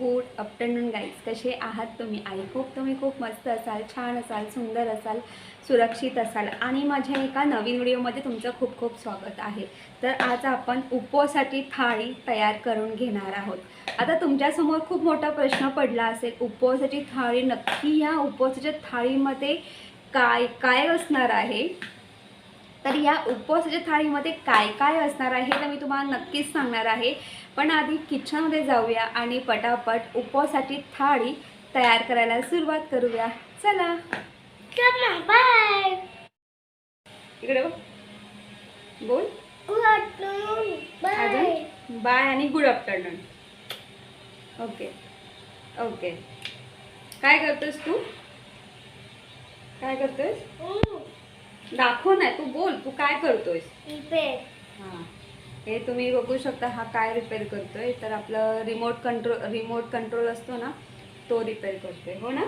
Good afternoon guys कसे आहात तुम्ही? आई खूप तुम्ही खूप मस्त असाल छान असाल सुंदर असाल सुरक्षित असाल. आणि माझ्या एका नवीन व्हिडिओमध्ये तुमचं खूप खूप स्वागत आहे. तर आज आपण उपोसाठी थाळी तयार करून घेणार आहोत. आता तुमच्यासमोर खूप मोठा प्रश्न पडला असेल उपोसाठी थाळी नक्की या उपोसाच्या थाळीमध्ये काय काय असणार आहे? तर या उपवासाच्या थाळीमध्ये काय काय असणार आहे तर मी तुम्हाला नक्कीच सांगणार आहे. पण आधी किचनमध्ये जाऊया आणि पटापट उपवासाची थाळी तयार करायला सुरुवात करूया. चला. बाय इकडे. बोल. गुड आफ्टरनून बाय बाय आणि गुड आफ्टरनून ओके ओके काय करतोस तू? काय करतोयस? दाखव नाही तू बोल तू काय करतोयस? हां. हे तुम्ही बघू शकता हा काय रिपेअर करतोय. तर आपलं रिमोट कंट्रोल रिमोट कंट्रोल असतो ना तो रिपेअर करतोय. हो ना?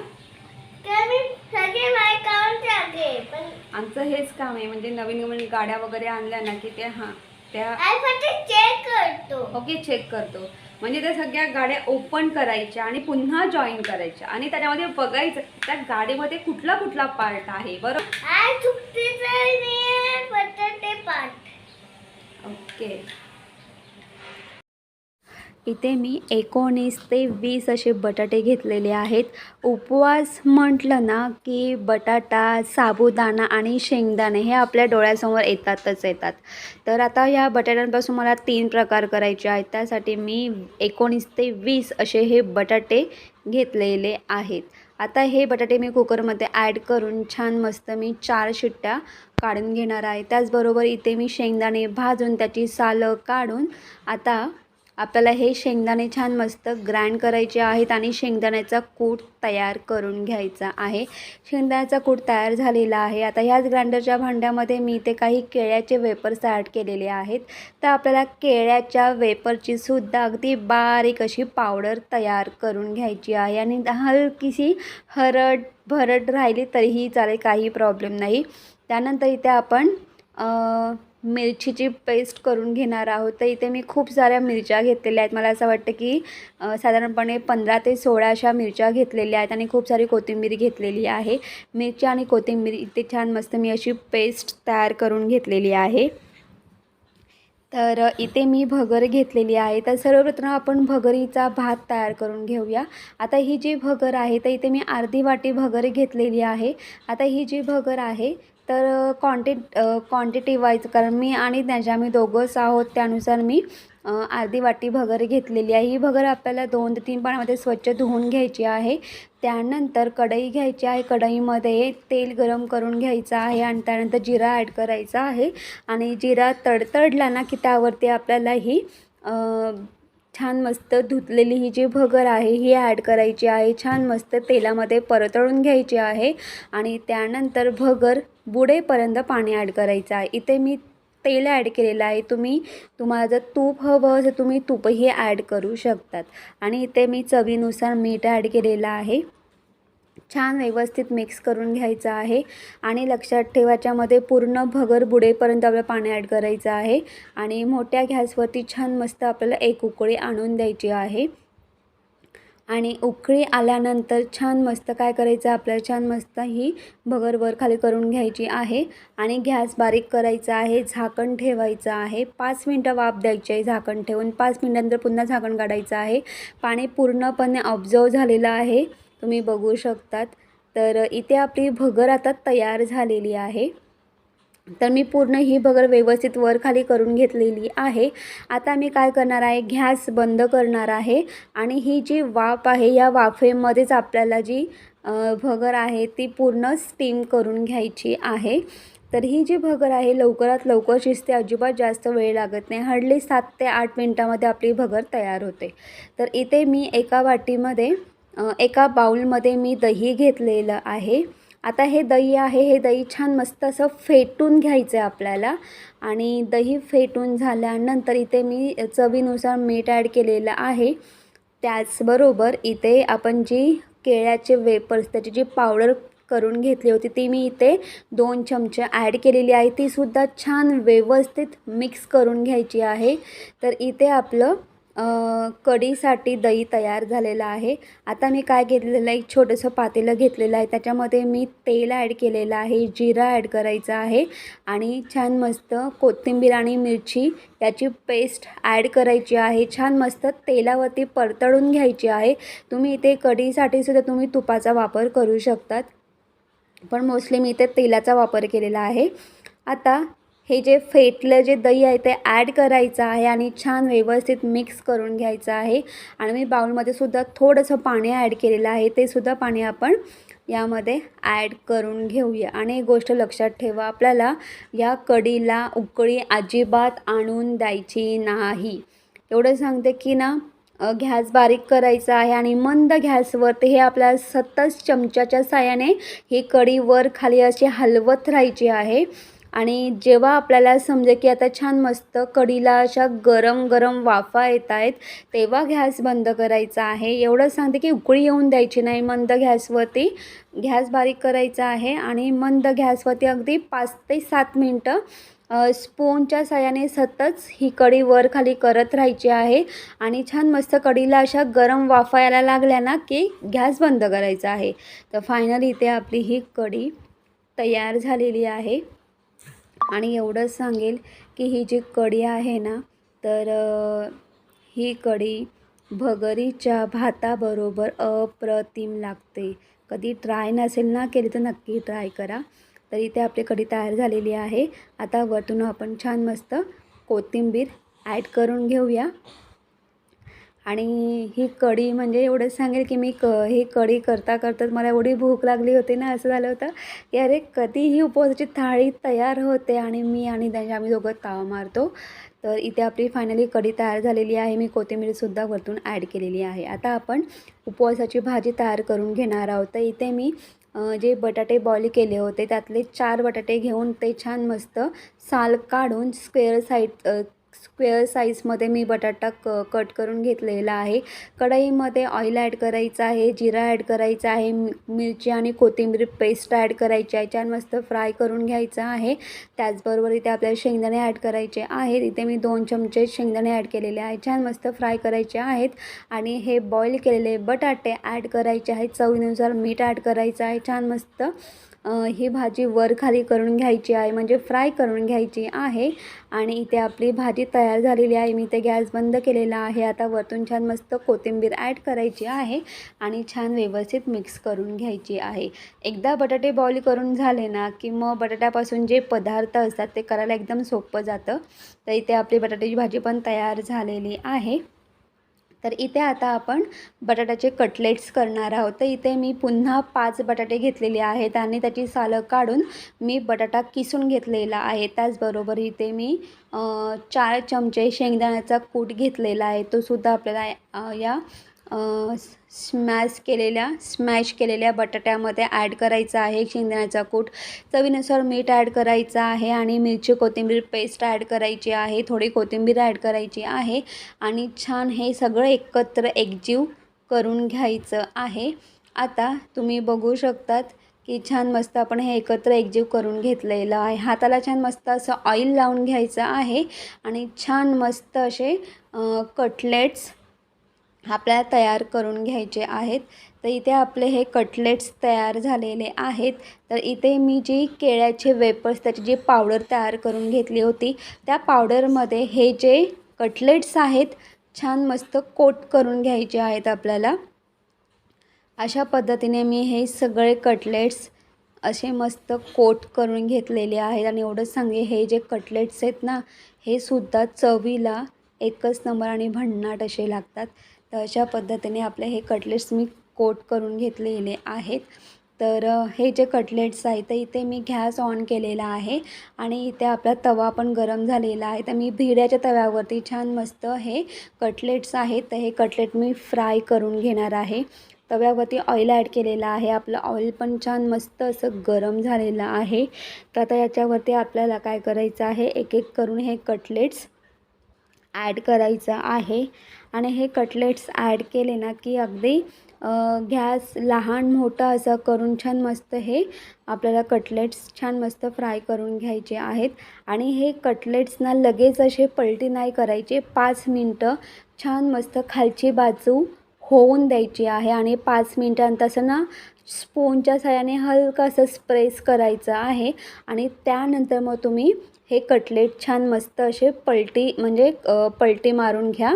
आमचं हेच काम आहे म्हणजे नवीन नवीन गाड्या वगैरे आणल्या ना की त्या हां त्या ओके चेक करतो. म्हणजे त्या सगळ्या गाड्या ओपन करायच्या आणि पुन्हा जॉईन करायच्या. आणि त्याच्यामध्ये बघायचं त्या गाडीमध्ये कुठला कुठला पार्ट आहे बरोबर ओके इथे मी एकोणीस ते वीस असे बटाटे घेतलेले आहेत. उपवास म्हटलं ना की बटाटा साबुदाणा आणि शेंगदाणे हे आपल्या डोळ्यासमोर येतातच येतात. तर आता ह्या बटाट्यांपासून मला तीन प्रकार करायचे आहेत. त्यासाठी मी एकोणीस ते वीस असे हे बटाटे घेतलेले आहेत. आता हे बटाटे मी कुकरमध्ये ॲड करून छान मस्त मी चार शिट्ट्या काढून घेणार आहे. त्याचबरोबर इथे मी शेंगदाणे भाजून त्याची सालं काढून आता आपल्याला हे शेंगदाणे छान मस्त ग्राइंड करायचे आहेत आणि शेंगदाण्याचा कूट तयार करून घ्यायचा आहे. शेंगदाण्याचा कूट तयार झालेला आहे. आता ह्याच ग्राइंडरच्या भांड्यामध्ये मी इथे काही केळ्याचे वेपर्स ॲड केलेले आहेत. तर आपल्याला केळ्याच्या वेपरची सुद्धा अगदी बारीक अशी पावडर तयार करून घ्यायची आहे आणि हलकीशी हरड भरड राहिली तरीही चालेल काही प्रॉब्लेम नाही. त्यानंतर इथे आपण मिरचीची पेस्ट करून घेणार आहोत. तर इथे मी खूप साऱ्या मिरच्या घेतलेल्या आहेत. मला असं वाटतं की साधारणपणे पंधरा ते सोळा अशा मिरच्या घेतलेल्या आहेत आणि खूप सारी कोथिंबीर घेतलेली आहे. मिरच्या आणि कोथिंबीर इथे छान मस्त मी अशी पेस्ट तयार करून घेतलेली आहे. तर इथे मी भगर घेतलेली आहे. तर सर्वप्रथम आपण भगरीचा भात तयार करून घेऊया. आता ही जी भगर आहे तर इथे मी अर्धी वाटी भगर घेतलेली आहे. आता ही जी भगर आहे तर क्वांटि क्वांटिटी वाईज कारण मी आणि त्याच्या मी दोघंच आहोत त्यानुसार मी अर्धी वाटी भगर घेतलेली आहे. ही भगर आपल्याला दोन ते तीन पाण्यामध्ये स्वच्छ धुवून घ्यायची आहे. त्यानंतर कढई घ्यायची आहे. कढईमध्ये तेल गरम करून घ्यायचं आहे आणि त्यानंतर जिरा ॲड करायचा आहे. आणि जिरा तडतडला ना की त्यावरती आपल्याला ही छान मस्त धुतलेली ही जी भगर आहे ही ॲड करायची आहे. छान मस्त तेलामध्ये परतळून घ्यायची आहे आणि त्यानंतर भगर बुडेपर्यंत पाणी ॲड करायचं आहे. इथे मी तेल ॲड केलेलं आहे. तुम्ही तुम्हाला जर तूप हवं असेल तुम्ही तूपही ॲड करू शकतात. आणि इथे मी चवीनुसार मीठ ॲड केलेलं आहे. छान व्यवस्थित मिक्स करून घ्यायचं आहे. आणि लक्षात ठेवायच्यामध्ये पूर्ण भगर बुडेपर्यंत आपल्याला पाणी ॲड करायचं आहे. आणि मोठ्या गॅसवरती छान मस्त आपल्याला एक उकळी आणून द्यायची आहे. आणि उकळी आल्यानंतर छान मस्त काय करायचं आपल्याला छान मस्त ही भगर वर खाली करून घ्यायची आहे. आणि गॅस बारीक करायचा आहे झाकण ठेवायचं आहे. पाच मिनटं वाफ द्यायची आहे झाकण ठेवून. पाच मिनटानंतर पुन्हा झाकण काढायचं आहे. पाणी पूर्णपणे ऑब्झर्व झालेलं आहे. तुम्ही बघू शकतात. तर इथे आपली भगर आता तयार झालेली आहे. तर मी पूर्ण ही भगर व्यवस्थित वर खाली करून घेतलेली आहे. आता मी काय करणार आहे? गॅस बंद करणार आहे. आणि ही जी वाफ आहे या वाफेमध्येच आपल्याला जी भगर आहे ती पूर्ण स्टीम करून घ्यायची आहे. तर ही जी भगर आहे लवकरात लवकर शिजते. अजिबात जास्त वेळ लागत नाही. हार्डली सात ते आठ मिनटामध्ये आपली भगर तयार होते. तर इथे मी एका वाटीमध्ये एका बाउलमध्ये मी दही घेतलेलं आहे. आता हे दही आहे हे दही छान मस्त असं फेटून घ्यायचं आहे आपल्याला. आणि दही फेटून झाल्यानंतर इथे मी चवीनुसार मीठ ॲड केलेलं आहे. त्याचबरोबर इथे आपण जी केळ्याचे वेपर्स त्याची जी पावडर करून घेतली होती ती मी इथे दोन चमचे ॲड केलेली आहे. तीसुद्धा छान व्यवस्थित मिक्स करून घ्यायची आहे. तर इथे आपलं कढीसाठी दही तयार झालेलं आहे. आता मी काय घेतलेलं आहे? एक छोटंसं पातेलं घेतलेलं आहे. त्याच्यामध्ये मी तेल ॲड केलेलं आहे. जिरा ॲड करायचं आहे. आणि छान मस्त कोथिंबीर आणि मिरची याची पेस्ट ॲड करायची आहे. छान मस्त तेलावरती परतळून घ्यायची आहे. तुम्ही इथे कढीसाठी सुद्धा तुम्ही तुपाचा वापर करू शकतात. पण मोस्टली मी इथे तेलाचा वापर केलेला आहे. आता हे जे फेटलं जे दही आहे ते ॲड करायचं आहे आणि छान व्यवस्थित मिक्स करून घ्यायचं आहे. आणि मी बाउलमध्ये सुद्धा थोडंसं पाणी ॲड केलेलं आहे. ते सुद्धा पाणी आपण यामध्ये ॲड करून घेऊया. आणि एक गोष्ट लक्षात ठेवा आपल्याला या कढीला उकळी अजिबात आणून द्यायची नाही. एवढं सांगते की ना गॅस बारीक करायचा आहे आणि मंद गॅसवर ते हे आपल्याला सतत चमच्याच्या साहाय्याने ही कढी वर खाली अशी हलवत राहायची आहे. आणि जेव्हा आपल्याला समजे की आता छान मस्त कढीला अशा गरम गरम वाफा येत आहेत तेव्हा गॅस बंद करायचा आहे. एवढं सांगते की उकळी येऊन द्यायची नाही. मंद गॅसवरती गॅस बारीक करायचा आहे आणि मंद गॅसवरती अगदी पाच ते सात मिनटं स्पूनच्या सहाय्याने सतत ही कढी वर खाली करत राहायची आहे. आणि छान मस्त कढीला अशा गरम वाफा यायला लागल्या ना की गॅस बंद करायचा आहे. तर फायनली इथे आपली ही कढी तयार झालेली आहे. आणि एवढंच सांगेल की ही जी कढी आहे ना तर ही कढी भगरीच्या भाताबरोबर अप्रतिम लागते. कधी ट्राय नसेल ना केली तर नक्की ट्राय करा. तर इथे आपली कढी तयार झालेली आहे. आता वरतून आपण छान मस्त कोथिंबीर ॲड करून घेऊया. आणि ही कढी म्हणजे एवढंच सांगेल की मी क ही कढी करता करताच मला एवढी भूक लागली होती ना असं झालं होतं की अरे कधी ही उपवासाची थाळी तयार होते आणि मी आणि त्यांच्या आम्ही दोघं ताव मारतो. तर इथे आपली फायनली कढी तयार झालेली आहे. मी कोथिंबीरसुद्धा वरतून ॲड केलेली आहे. आता आपण उपवासाची भाजी तयार करून घेणार आहोत. तर इथे मी जे बटाटे बॉईल केले होते त्यातले चार बटाटे घेऊन ते छान मस्त साल काढून स्क्वेअर साईड स्क्वेअर साईजमध्ये मी बटाटा क कट करून घेतलेला आहे. कढईमध्ये ऑइल ॲड करायचं आहे जिरा ॲड करायचा आहे मि मिरची आणि कोथिंबीर पेस्ट ॲड करायची आहे. छान मस्त फ्राय करून घ्यायचं आहे. त्याचबरोबर इथे आपल्याला शेंगदाणे ॲड करायचे आहेत. इथे मी दोन चमचे शेंगदाणे ॲड केलेले आहे छान मस्त फ्राय करायचे आहेत. आणि हे बॉईल केलेले बटाटे ॲड करायचे आहेत. चवीनुसार मीठ ॲड करायचं आहे. छान मस्त ही भाजी वर खाली करून घ्यायची आहे म्हणजे फ्राय करून घ्यायची आहे. आणि इथे आपली भाजी तयार झालेली आहे. मी ते गॅस बंद केलेला आहे. आता वरतून छान मस्त कोथिंबीर ॲड करायची आहे आणि छान व्यवस्थित मिक्स करून घ्यायची आहे. एकदा बटाटे बॉईल करून झाले ना की मग बटाट्यापासून जे पदार्थ असतात ते करायला एकदम सोपं जातं. तर इथे आपली बटाट्याची भाजी पण तयार झालेली आहे. तर इथे आता आपण बटाट्याचे कटलेट्स करणार आहोत. तर इथे मी पुन्हा पाच बटाटे घेतलेले आहेत आणि त्याची सालं काढून मी बटाटा किसून घेतलेला आहे. त्याचबरोबर इथे मी चार चमचे शेंगदाण्याचा कूट घेतलेला आहे. तो सुद्धा आपल्याला या स्मॅश केलेल्या स्मॅश केलेल्या बटाट्यामध्ये ॲड करायचा आहे शेंगदाण्याचा कूट. चवीनुसार मीठ ॲड करायचं आहे आणि मिरची कोथिंबीर पेस्ट ॲड करायची आहे थोडी कोथिंबीर ॲड करायची आहे आणि छान हे सगळं एकत्र एकजीव करून घ्यायचं आहे. आता तुम्ही बघू शकतात की छान मस्त आपण हे एकत्र एकजीव करून घेतलेलं आहे. हाताला छान मस्त असं ऑइल लावून घ्यायचं आहे आणि छान मस्त असे कटलेट्स आपल्याला तयार करून घ्यायचे आहेत. तर इथे आपले हे कटलेट्स तयार झालेले आहेत. तर इथे मी जी केळ्याचे वेपर्स त्याची जी पावडर तयार करून घेतली होती त्या पावडरमध्ये हे जे कटलेट्स आहेत छान मस्त कोट करून घ्यायचे आहेत आपल्याला. अशा पद्धतीने मी हे सगळे कटलेट्स असे मस्त कोट करून घेतलेले आहेत. आणि एवढंच सांगे हे जे कटलेट्स आहेत ना हे सुद्धा चवीला एकच नंबर आणि भन्नाट असे लागतात. तर अशा पद्धतीने आपले हे कटलेट्स मी कोट करून घेतलेले आहेत. तर हे जे कटलेट्स आहेत तर इथे मी गॅस ऑन केलेला आहे आणि इथे आपला तवा पण गरम झालेला आहे. तर मी भिड्याच्या तव्यावरती छान मस्त हे कटलेट्स आहेत तर हे कटलेट मी फ्राय करून घेणार आहे. तव्यावरती ऑइल ॲड केलेलं आहे. आपलं ऑइल पण छान मस्त असं गरम झालेलं आहे. तर आता याच्यावरती आपल्याला काय करायचं आहे एक एक करून हे कटलेट्स ॲड करायचं आहे. आणि हे कटलेट्स ॲड केले ना की अगदी गॅस लहान मोठा असं करून छान मस्त हे आपल्याला कटलेट्स छान मस्त फ्राय करून घ्यायचे आहेत. आणि हे कटलेट्सना लगेच असे पलटी नाही करायचे. पाच मिनटं छान मस्त खालची बाजू होऊन द्यायची आहे आणि पाच मिनटांत असं ना स्पूनच्या सहाय्याने हलकं असं स्प्रेस करायचं आहे. आणि त्यानंतर मग तुम्ही हे कटलेट छान मस्त असे पलटी म्हणजे पलटी मारून घ्या.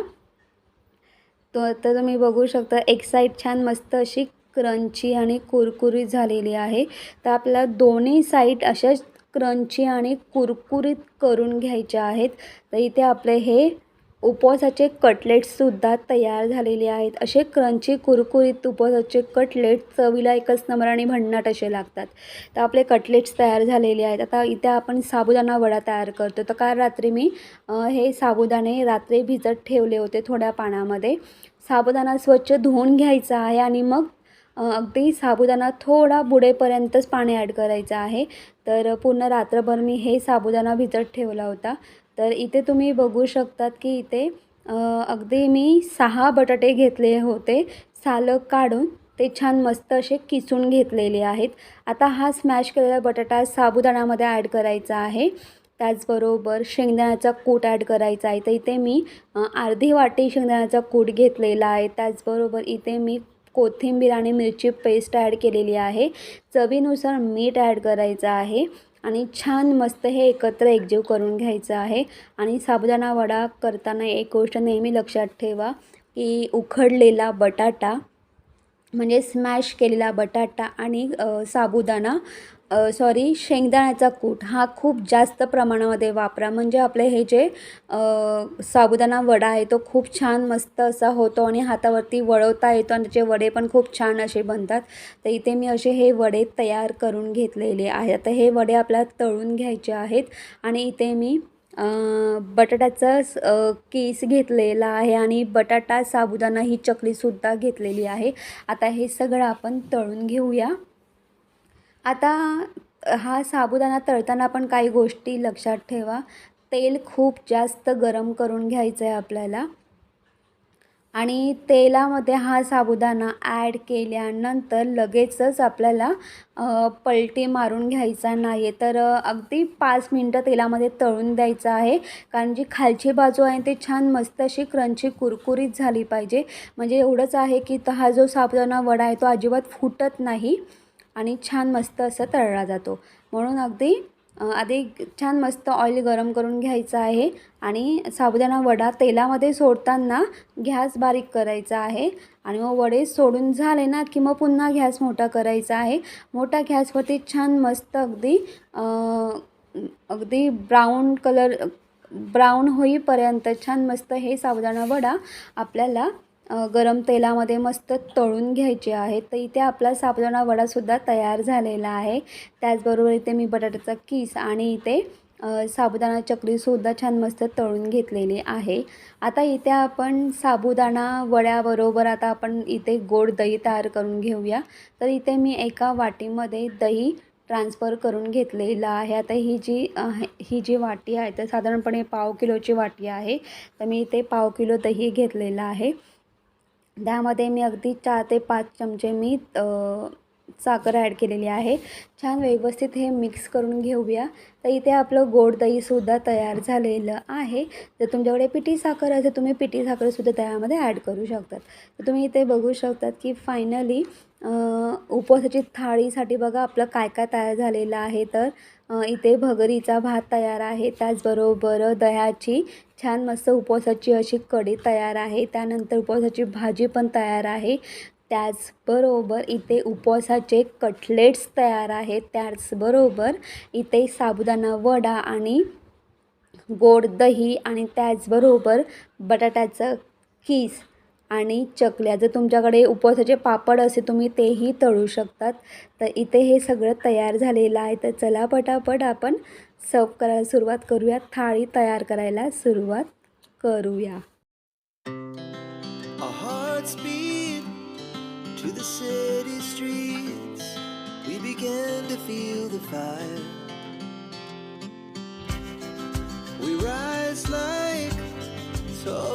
तर तर तुम्ही बघू शकता एक साईड छान मस्त अशी क्रंची आणि कुरकुरीत झालेली आहे. तर आपल्याला दोन्ही साईड अशाच क्रंची आणि कुरकुरीत करून घ्यायच्या आहेत. तर इथे आपले हे उपवासाचे कटलेट्ससुद्धा तयार झालेले आहेत. असे क्रंची कुरकुरीत उपवासाचे कटलेट चवीला एकच नंबर आणि भन्नाट असे लागतात. तर आपले कटलेट्स तयार झालेले आहेत. आता इथे आपण साबुदाणा वडा तयार करतो तर काल रात्री मी हे साबुदाणे रात्री भिजत ठेवले होते थोड्या पाण्यामध्ये साबुदाणा स्वच्छ धुवून घ्यायचा आहे आणि मग अगदी साबुदाणा थोडा बुडेपर्यंतच पाणी ॲड करायचं आहे. तर पूर्ण रात्रभर मी हे साबुदाणा भिजत ठेवला होता. तर इथे तुम्ही बघू शकतात की इथे अगदी मी सहा बटाटे घेतले होते सालं काढून ते छान मस्त असे किसून घेतलेले आहेत. आता हा स्मॅश केलेला बटाटा साबुदाण्यामध्ये ॲड करायचा आहे. त्याचबरोबर शेंगदाण्याचा कूट ॲड करायचा आहे. तर इथे मी अर्धी वाटी शेंगदाण्याचा कूट घेतलेला आहे. त्याचबरोबर इथे मी कोथिंबीर आणि मिरची पेस्ट ॲड केलेली आहे. चवीनुसार मीठ ॲड करायचं आहे. आणि छान मस्त हे एकत्र एकजीव करून घ्यायचं आहे. आणि साबुदाणा वडा करताना एक गोष्ट नेहमी लक्षात ठेवा की उखडलेला बटाटा म्हणजे स्मॅश केलेला बटाटा आणि साबुदाणा सॉरी शेंगदाण्याचा कूट. हा खूप जास्त प्रमाणामध्ये वापरा. म्हणजे आपले हे जे साबुदाणा वडा आहे तो खूप छान मस्त असा होतो आणि हातावरती वळवता येतो आणि त्याचे वडे पण खूप छान असे बनतात. तर इथे मी असे हे वडे तयार करून घेतलेले आहेत आता हे वडे आपल्याला तळून घ्यायचे आहेत आणि इथे मी बटाट्याचा स- केस घेतलेला आहे आणि बटाटा साबुदाणा ही चकलीसुद्धा घेतलेली आहे. आता हे सगळं आपण तळून घेऊया. आता हा साबुदाणा तळताना पण काही गोष्टी लक्षात ठेवा. तेल खूप जास्त गरम करून घ्यायचं आहे आपल्याला. आणि तेलामध्ये हा साबुदाणा ॲड केल्यानंतर लगेचच आपल्याला पलटी मारून घ्यायचा नाही आहे तर अगदी पाच मिनटं तेलामध्ये तळून द्यायचं आहे. कारण जी खालची बाजू आहे ते छान मस्त अशी क्रंची कुरकुरीत झाली पाहिजे. म्हणजे एवढंच आहे की तर हा जो साबुदाणा वडा आहे तो अजिबात फुटत नाही. आणि छान मस्त असं तळला जातो. म्हणून अगदी आधी छान मस्त ऑइल गरम करून घ्यायचं आहे आणि साबुदाणा वडा तेलामध्ये सोडताना गॅस बारीक करायचा आहे आणि मग वडे सोडून झाले ना की मग पुन्हा गॅस मोठा करायचा आहे. मोठा गॅसवरती छान मस्त अगदी अगदी ब्राऊन कलर ब्राऊन होईपर्यंत छान मस्त हे साबुदाणा वडा आपल्याला गरम तेलामध्ये मस्त तळून घ्यायचे आहेत तर इथे आपला साबुदाणा वडासुद्धा तयार झालेला आहे. त्याचबरोबर इथे मी बटाट्याचा किस आणि इथे साबुदाणा चक्रीसुद्धा छान मस्त तळून घेतलेली आहे. आता इथे आपण साबुदाणा वड्याबरोबर आता आपण इथे गोड दही तयार करून घेऊया. तर इथे मी एका वाटीमध्ये दही ट्रान्सफर करून घेतलेलं आहे. आता ही जी ही जी वाटी आहे तर साधारणपणे पाव किलोची वाटी आहे. तर मी इथे पाव किलो दही घेतलेलं आहे. त्यामध्ये मी अगदी चार ते पाच चमचे मी साखर ॲड केलेली आहे. छान व्यवस्थित हे मिक्स करून घेऊया. तर इथे आपलं गोड दहीसुद्धा तयार झालेलं आहे. जर तुमच्याकडे पिठी साखर असेल तुम्ही पिठी साखरसुद्धा त्यामध्ये ॲड करू शकतात. तर तुम्ही इथे बघू शकतात की फायनली उपवासाची थाळीसाठी बघा आपलं काय काय तयार झालेलं आहे. तर इथे भगरीचा भात तयार आहे. त्याचबरोबर दह्याची छान मस्त उपवासाची अशी कढी तयार आहे. त्यानंतर उपवासाची भाजी पण तयार आहे. त्याचबरोबर इथे उपवासाचे कटलेट्स तयार आहेत. त्याचबरोबर इथे साबुदाणा वडा आणि गोड दही आणि त्याचबरोबर बटाट्याचं कीस आणि चकल्या. जर तुमच्याकडे उपवासाचे पापड असे तुम्ही तेही तळू शकतात. तर इथे हे सगळं तयार झालेलं आहे. तर चला पटापट आपण सर्व करायला सुरुवात करूया. थाळी तयार करायला सुरुवात करूया. We rise like tall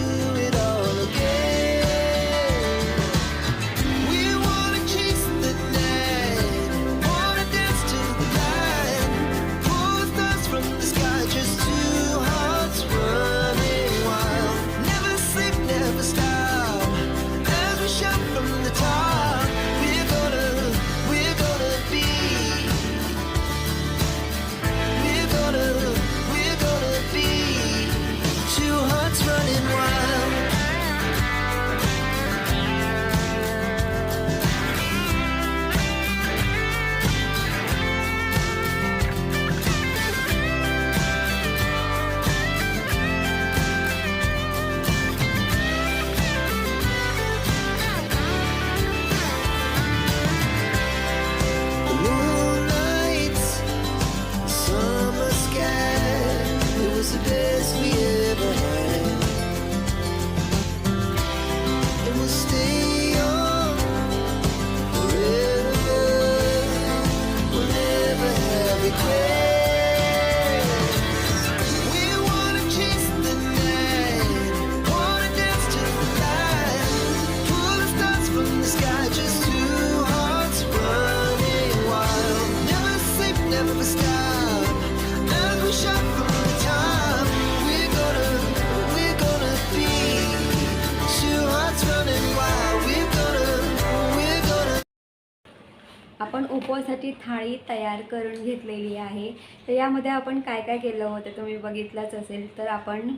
आपण उपवासाची थाळी तयार करून घेतलेली आहे. तर यामध्ये आपण काय काय केलं होतं तुम्ही बघितलंच असेल तर आपण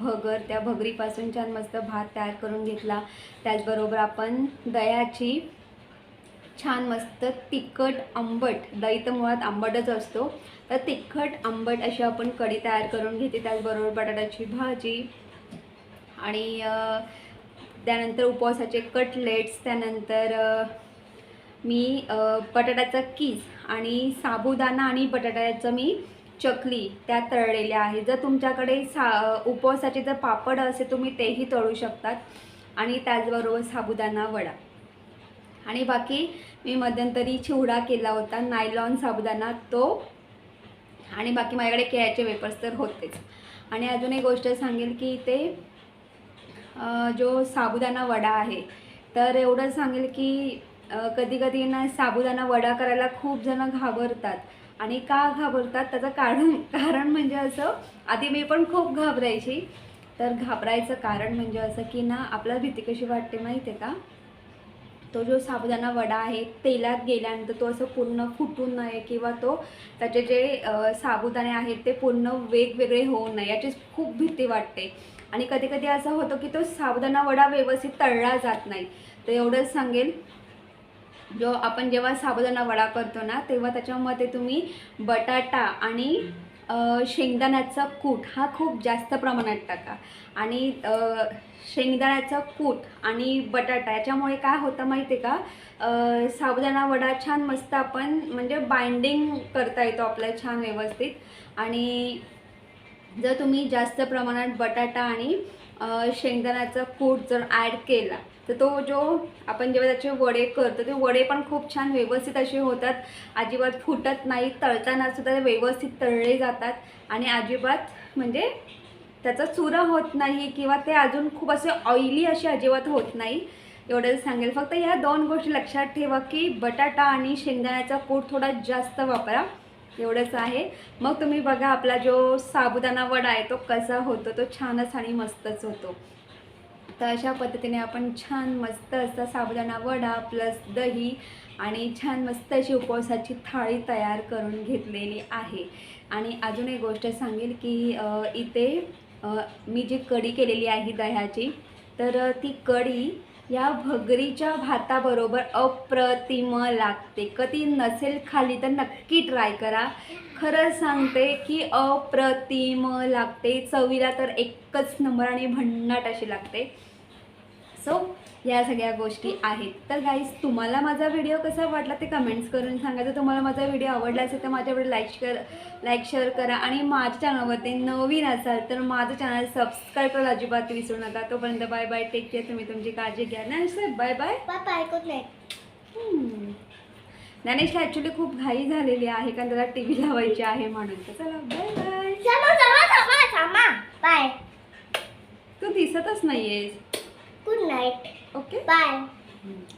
भगर त्या भगरीपासून छान मस्त भात तयार करून घेतला. त्याचबरोबर आपण दह्याची छान मस्त तिखट आंबट दही तर मुळात आंबटच असतो. तर तिखट आंबट अशी आपण कढी तयार करून घेते. त्याचबरोबर बटाट्याची भाजी आणि त्यानंतर उपवासाचे कटलेट्स त्यानंतर मी बटाट्याचा कीस आणि साबुदाणा आणि बटाट्याचं मी चकली त्या तळलेल्या आहे जर तुमच्याकडे सा उपवासाचे जर पापड असेल तुम्ही तेही तळू शकतात. आणि त्याचबरोबर साबुदाणा वडा. आणि बाकी मी मध्यंतरी चिवडा केला होता नायलॉन साबुदाणा तो. आणि बाकी माझ्याकडे केळ्याचे वेपर्स तर होतेच. आणि अजून एक गोष्ट सांगेल की इथे जो साबुदाणा वडा आहे तर एवढं सांगेल की कधी कधी ना साबुदाणा वडा करायला खूप जण घाबरतात. आणि का घाबरतात त्याचं कारण कारण म्हणजे असं आधी मी पण खूप घाबरायची. तर घाबरायचं कारण म्हणजे असं की ना आपल्याला भीती कशी वाटते माहिती आहे का? तो जो साबुदाणा वडा आहे तेलात गेल्यानंतर तो असं पूर्ण फुटू नये किंवा तो त्याचे जे साबुदाणे आहेत ते पूर्ण वेगवेगळे होऊ नये याची खूप भीती वाटते. आणि कधी कधी असं होतं की तो साबुदाणा वडा व्यवस्थित तळला जात नाही. तर एवढंच सांगेल जो आपण जेव्हा साबुदाणा वडा करतो ना तेव्हा त्याच्यामध्ये तुम्ही बटाटा आणि शेंगदाण्याचा कूट हा खूप जास्त प्रमाणात टाका. आणि शेंगदाण्याचा कूट आणि बटाटा याच्यामुळे काय होतं माहिती आहे का साबुदाणा वडा छान मस्त आपण म्हणजे बाइंडिंग करता येतो आपल्याला छान व्यवस्थित. आणि जर तुम्ही जास्त प्रमाणात बटाटा आणि शेंगदाण्याचा कूट जर ॲड केला तर तो जो आपण जेव्हा त्याचे वडे करतो ते वडे पण खूप छान व्यवस्थित असे होतात. अजिबात फुटत नाही तळताना सुद्धा ते व्यवस्थित तळले जातात. आणि अजिबात म्हणजे त्याचा चुरा होत नाही किंवा ते अजून खूप असे ऑइली असे अजिबात होत नाही. एवढंच सांगेल. फक्त ह्या दोन गोष्टी लक्षात ठेवा की बटाटा आणि शेंगदाण्याचा कूट थोडा जास्त वापरा. एवढंच आहे. मग तुम्ही बघा आपला जो साबुदाणा वडा आहे तो कसा होतो? तो छानच आणि मस्तच होतो. तर अशा पद्धतीने आपण छान मस्त असा साबुदाणा वडा प्लस दही आणि छान मस्त अशी उपवासाची थाळी तयार करून घेतलेली आहे. आणि अजून एक गोष्ट सांगेल की इथे मी जी कढी केलेली आहे दह्याची तर ती कढी या भगरीच्या भाताबरोबर अप्रतिम लागते. कधी नसेल खाली तर नक्की ट्राय करा. खरंच सांगते की अप्रतिम लागते. चवीला तर एकच नंबर आणि भन्नाट अशी लागते. सो या सगळ्या गोष्टी आहेत. तर गाईज तुम्हाला माझा व्हिडिओ कसा वाटला ते कमेंट्स करून सांगा. जर तुम्हाला माझा व्हिडिओ आवडला असेल तर माझ्या व्हिडिओ लाईक कर लाईक शेअर करा. आणि माझ्या चॅनलवरती नवीन असाल तर माझं चॅनल सबस्क्राईब करायला अजिबात विसरू नका. तोपर्यंत बाय बाय टेक केअर तुम्ही तुमची काळजी घ्या. नाही bye bye bye bye good night हम्म. ज्ञानेशला ॲक्च्युली खूप घाई झालेली आहे कारण त्याला टी व्ही लावायची आहे म्हणून. तर चला बाय बाय बाय तू दिसतच नाहीयेस गुड नाईट ओके बाय हम्म.